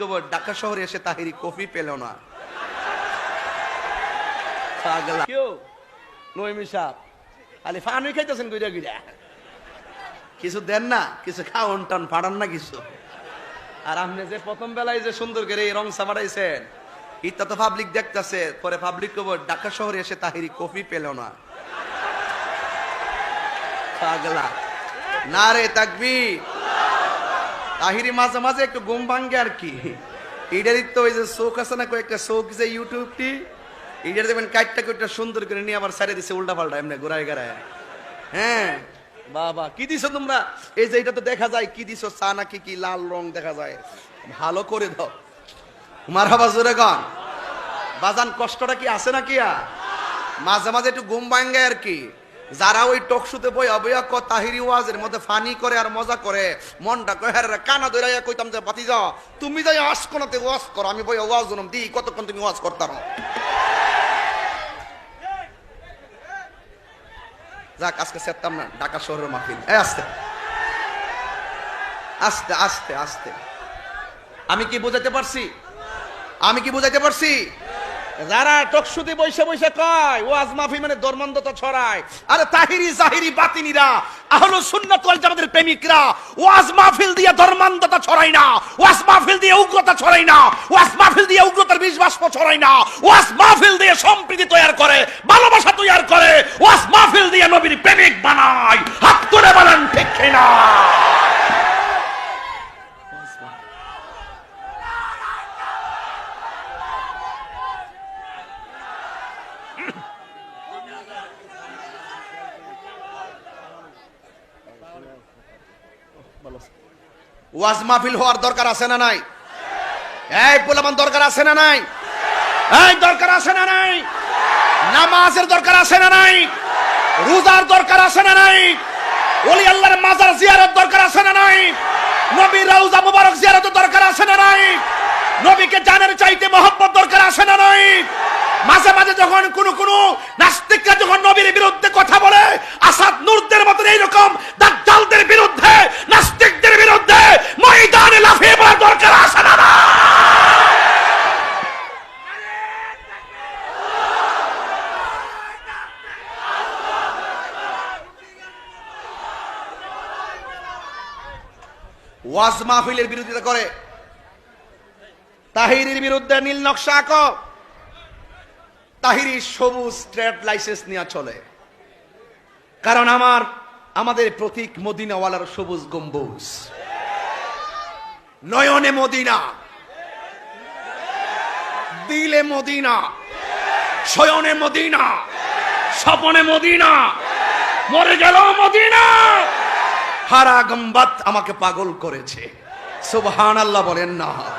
করব ঢাকা শহরে এসে তাহিরি কফি পেল না। পাগলা। কেউ নইমি সাপ খালি ফানুই খাইতেছেন গুইরা গুইরা কিছু দেন না কিছু খাওয়ন টান ফাড়ান না কিছু। আর আপনি যে প্রথম বেলায় যে সুন্দর করে এই রং সামারাইছেন ইটা তো পাবলিক দেখতেছে পরে পাবলিক কব ঢাকা শহরে এসে তাহিরি কফি পেল না। পাগলা। না রে তাকবি তাহিরি মাঝে মাঝে একটু ঘুম ভাঙ্গে আর কি। এটারই তো ওই যে শোক আছে না, কয়েকটা শোক যে ইউটিউবটি এটার দেবেন কাটটা কাটটা সুন্দর করে নিয়ে আবার সারে দিছে উল্টা পাল্টা এমনি ঘুরায় ঘুরায়। হ্যাঁ বাবা, কি দিছো তোমরা? এই যে এটা তো দেখা যায়, কি দিছো? চা নাকি কি লাল রং দেখা যায়? ভালো করে দাও। মারহাবা জোরে গান বাজান, কষ্টটা কি আছে নাকি আর? মাঝে মাঝে একটু ঘুম ভাঙ্গে আর কি। যারা ওই টকশুতে বই অবয়া ক তাহিরি ওয়াজের মধ্যে ফানি করে আর মজা করে, মনটা কয় হ্যাঁ কানা দইরা কইতাম যে বাতি যাও তুমি যাই আস কোনাতে ওয়াজ করো, আমি বই ওয়াজ জনম দি কতক্ষণ তুমি ওয়াজ করতাম যাক, আজকে সেরতাম না, ঢাকা শহরের মাহফিল। এই, আস্তে। আস্তে আস্তে আস্তে। আমি কি বুঝাতে পারছি? আমি কি বুঝাইতে পারছি? যারা টকশুতে বসে বসে কয়, ওয়াজ মাহফিল মানে ধর্মান্ধতা ছড়ায়। আরে তাহিরি জাহিরি বাতিনিরা, আহলো সুন্নাত ওয়াল জামাতের প্রেমিকরা, ওয়াজ মাহফিল দিয়ে ধর্মান্ধতা ছড়ায় না, ওয়াজ মাহফিল দিয়ে উগ্রতা ছড়ায় না, ওয়াজ মাহফিল দিয়ে উগ্রতার বিষ বাষ্প ছড়ায় না, ওয়াজ মাহফিল দিয়ে সম্প্রীতি তৈরি করে, ভালোবাসা তৈরি করে, ওয়াজ মাহফিল দিয়ে নবীর প্রেমিক বানায়। হাত তুলে বলেন ঠিক না ওয়াজ মাহফিল হওয়ার দরকার আছে না নাই? এই পোলাপান, দরকার আছে না নাই? এই দরকার আছে না নাই? নামাজের দরকার আছে না নাই? রোজার দরকার আছে না নাই? ওলি আল্লাহর মাজার জিয়ারত দরকার আছে না নাই? নবী রওজা মুবারক জিয়ারতের দরকার আছে না নাই? নবীকে জানের চাইতে মহব্বত দরকার আছে না নাই? মাঝে মাঝে যখন কোন কোন নাস্তিকরা যখন নবীর বিরুদ্ধে কথা বলে, আসাদ নূরদের মতন এইরকম দাজ্জালদের বিরুদ্ধে, নাস্তিকদের বিরুদ্ধে ময়দানে লাফিয়ে পড়ার দরকার আছে না? ওয়াজ মাহফিলের বিরোধিতা করে তাহিরের বিরুদ্ধে নীল নকশা আঁক তাহিরি সবুজ ট্রেড লাইসেন্স নিয়ে চলে। কারণ আমার, আমাদের প্রতীক মদিনাওয়ালার সবুজ গম্বুজ। নয়নে মদিনা। দিলে মদিনা। শয়নে মদিনা। স্বপনে মদিনা। মরে গেল মদিনা। হারা গম্বাত আমাকে পাগল করেছে। সুবহান আল্লাহ বলেন না।